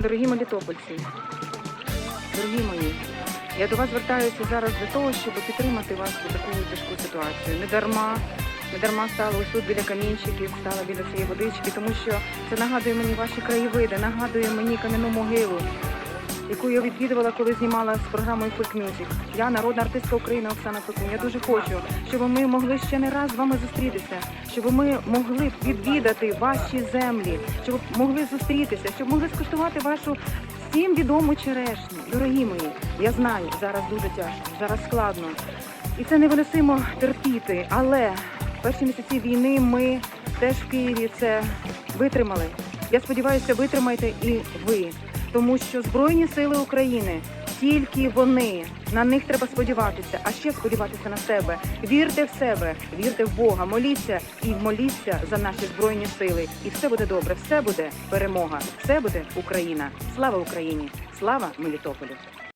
Дорогі мелітопольці, дорогі мої, я до вас звертаюся зараз для того, щоб підтримати вас у таку тяжку ситуацію. Не дарма, не дарма стала ось тут біля камінчиків, стала біля цієї водички, тому що це нагадує мені ваші краєвиди, нагадує мені кам'яну могилу, яку я відвідувала, коли знімала з програмою Folk Music. Я народна артистка України Оксана Пекун. Я дуже хочу, щоб ми могли ще не раз з вами зустрітися, щоб ми могли відвідати ваші землі, щоб могли зустрітися, щоб могли скуштувати вашу всім відому черешню. Дорогі мої, я знаю, зараз дуже тяжко, зараз складно. І це невиносимо терпіти. Але перші місяці війни ми теж в Києві це витримали. Я сподіваюся, витримаєте і ви тому що Збройні сили України тільки вони на них треба сподіватися, а ще сподіватися на себе. Вірте в себе, вірте в Бога, моліться і моліться за наші збройні сили. І все буде добре, все буде перемога, все буде Україна. Слава Україні! Слава Мелітополю!